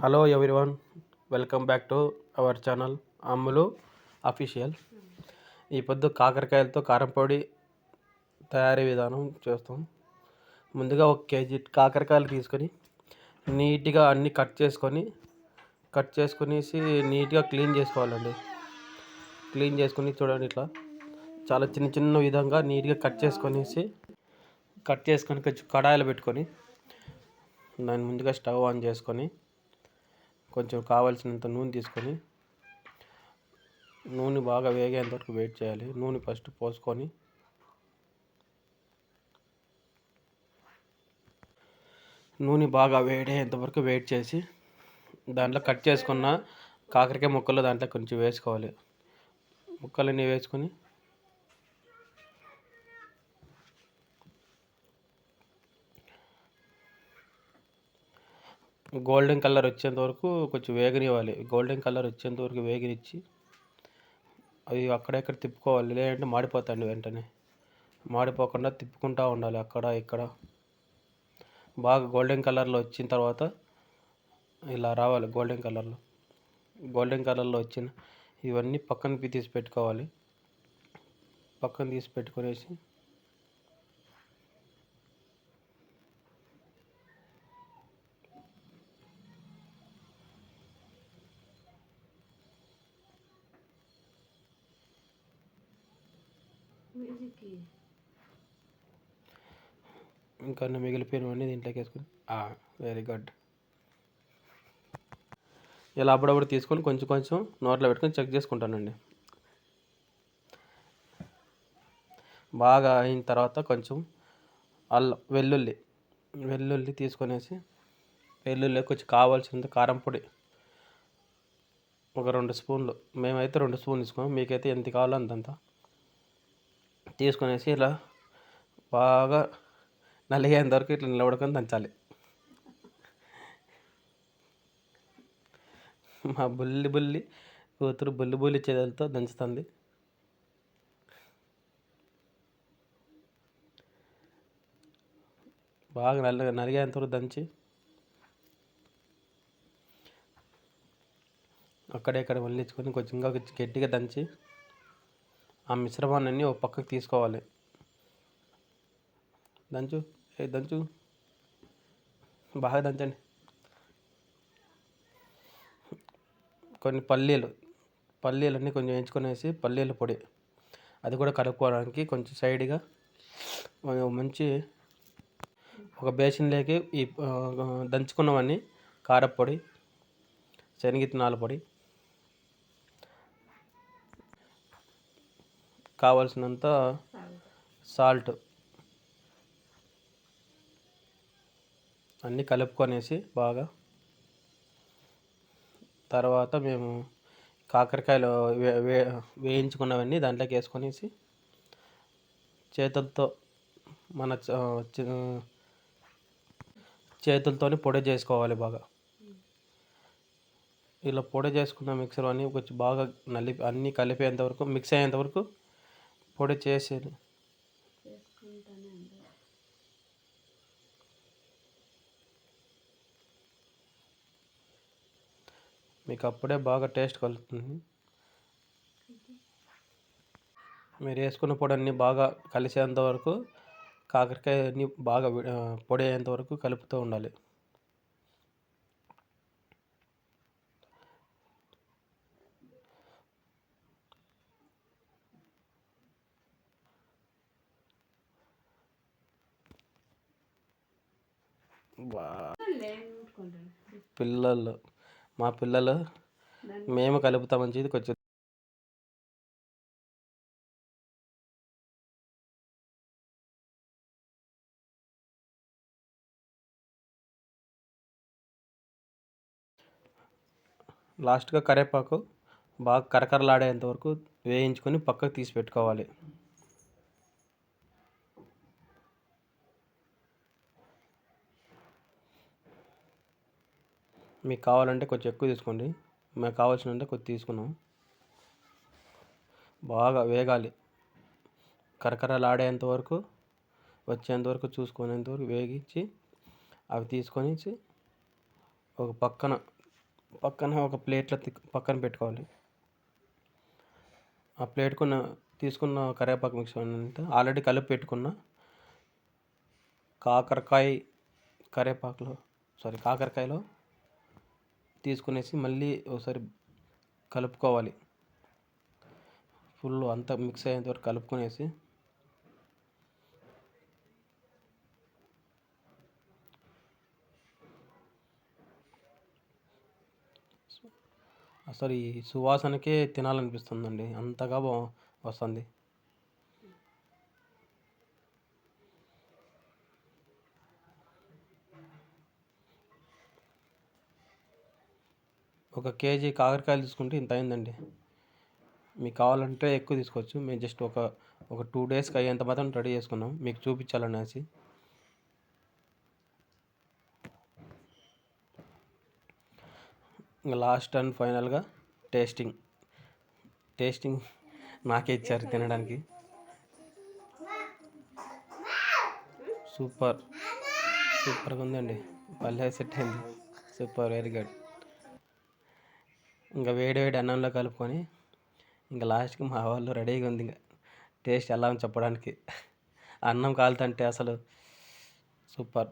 Hello everyone welcome back to our channel Ammulu official ఈ పొద్దు కాకరకాయలతో కారంపొడి తయారీ విధానం చేస్తాం. ముందుగా ఒక కేజీ కాకరకాయలు తీసుకొని నీట్గా అన్నీ కట్ చేసుకొని కట్ చేసుకునేసి నీట్గా క్లీన్ చేసుకోవాలండి. క్లీన్ చేసుకుని చూడండి ఇట్లా. చాలా చిన్న చిన్న విధంగా నీట్గా కట్ చేసుకొనేసి కట్ చేసుకొని కొంచెం కడాయిలు పెట్టుకొని దాని ముందుగా స్టవ్ ఆన్ చేసుకొని కొంచెం కావాల్సినంత నూనె తీసుకొని నూనె బాగా వేగేంత వరకు వెయిట్ చేయాలి. నూనె ఫస్ట్ పోసుకొని నూనె బాగా వేడేంత వరకు వెయిట్ చేసి దాంట్లో కట్ చేసుకున్న కాకరకాయ ముక్కలు దాంట్లో కొంచెం వేసుకోవాలి. ముక్కలన్నీ వేసుకొని గోల్డెన్ కలర్ వచ్చేంత వరకు కొంచెం వేగనివ్వాలి. గోల్డెన్ కలర్ వచ్చేంత వరకు వేగనిచ్చి అవి అక్కడెక్కడ తిప్పుకోవాలి. లేదంటే మాడిపోతాయండి వెంటనే. మాడిపోకుండా తిప్పుకుంటూ ఉండాలి అక్కడ ఇక్కడ. బాగా గోల్డెన్ కలర్లో వచ్చిన తర్వాత ఇలా రావాలి గోల్డెన్ కలర్లో. గోల్డెన్ కలర్లో వచ్చిన ఇవన్నీ పక్కన తీసి పెట్టుకోవాలి. పక్కన తీసి పెట్టుకునేసి ఇంకా మిగిలిపోయినవన్నీ దీంట్లోకి వేసుకుని. వెరీ గుడ్ ఇలా అప్పుడప్పుడు తీసుకొని కొంచెం కొంచెం నోట్లో పెట్టుకొని చెక్ చేసుకుంటానండి. బాగా అయిన తర్వాత కొంచెం అల్లం వెల్లుల్లి వెల్లుల్లి తీసుకొనేసి వెల్లుల్లి కొంచెం కావాల్సినంత కారం పొడి ఒక రెండు స్పూన్లు మేమైతే రెండు స్పూన్లు తీసుకున్నాం మీకైతే ఎంత కావాలో అంతంత తీసుకునేసి ఇలా బాగా నలిగేంత వరకు ఇట్లా నిలబడుకొని దంచాలి. మా బుల్లి బుల్లి కూతురు బుల్లి బుల్లి చేతులతో దంచుతుంది. బాగా నల్ల నలిగేంతవరకు దంచి అక్కడెక్కడ మళ్ళించుకొని కొంచెం ఇంకా గట్టిగా దంచి ఆ మిశ్రమాన్ని ఒక పక్కకు తీసుకోవాలి. దంచు. ఏ దంచు. బాగా దంచండి. కొన్ని పల్లీలు పల్లీలన్నీ కొంచెం ఎంచుకునేసి పల్లీల పొడి. అది కూడా కలుపుకోవడానికి కొంచెం సైడ్గా మంచి ఒక బేసిన్లోకి ఈ దంచుకున్నవన్నీ కారపొడి శనగిత్తనాల పొడి కావలసినంత సాల్ట్ అన్నీ కలుపుకొనేసి బాగా తర్వాత మేము కాకరకాయలు వే వే వేయించుకున్నవన్నీ దాంట్లోకి వేసుకొనేసి చేతులతో మన చేతులతోనే పొడి చేసుకోవాలి బాగా. ఇలా పొడి చేసుకున్న మిక్సర్ అన్నీ కొంచెం బాగా నలిపి అన్నీ కలిపేంత వరకు మిక్స్ అయ్యేంత వరకు పొడి చేసి మీకు అప్పుడే బాగా టేస్ట్ కలుగుతుంది. మీరు వేసుకున్న పొడి అన్నీ బాగా కలిసేంత వరకు కాకరకాయ అన్నీ బాగా పొడి అయ్యేంత వరకు కలుపుతూ ఉండాలి. పిల్లలు. మా పిల్లలు మేము కలుపుతామని చెప్పి కొంచెం లాస్ట్గా కరేపాకు బాగా కరకరలాడేంత వరకు వేయించుకొని పక్కకు తీసి పెట్టుకోవాలి. మీకు కావాలంటే కొంచెం ఎక్కువ తీసుకోండి. మాకు కావాల్సినంత కొద్ది తీసుకున్నాం. బాగా వేగాలి. కరకరలాడేంత వరకు వచ్చేంత వరకు చూసుకునేంత వరకు వేగించి అవి తీసుకొని ఒక పక్కన పక్కన ఒక ప్లేట్లో పక్కన పెట్టుకోవాలి. ఆ ప్లేట్కున్న తీసుకున్న కరివేపాకు మిక్స్ అంటే ఆల్రెడీ కలిపి పెట్టుకున్న కాకరకాయ కరివేపాకులో సారీ కాకరకాయలో తీసుకునేసి మళ్ళీ ఒకసారి కలుపుకోవాలి. ఫుల్ అంతా మిక్స్ అయ్యేంత వరకు కలుపుకునేసి అసలు ఈ సువాసనకే తినాలనిపిస్తుందండి. అంతగా బా వస్తుంది. ఒక కేజీ కాకరకాయలు తీసుకుంటే ఇంత అయిందండి. మీకు కావాలంటే ఎక్కువ తీసుకోవచ్చు. మేము జస్ట్ ఒక ఒక టూ డేస్కి అయ్యేంత మాత్రం రెడీ చేసుకున్నాం. మీకు చూపించాలనేసి లాస్ట్ అండ్ ఫైనల్గా టేస్టింగ్. టేస్టింగ్ నాకే ఇచ్చారు తినడానికి. సూపర్. సూపర్గా ఉందండి. పల్లె సెట్ అయింది. సూపర్. Very good. ఇంకా వేడి వేడి అన్నంలో కలుపుకొని ఇంకా లాస్ట్కి మా వాళ్ళు రెడీగా ఉంది ఇంకా. టేస్ట్ ఎలా ఉంది చెప్పడానికి. అన్నం కాలుతుంటే అసలు సూపర్.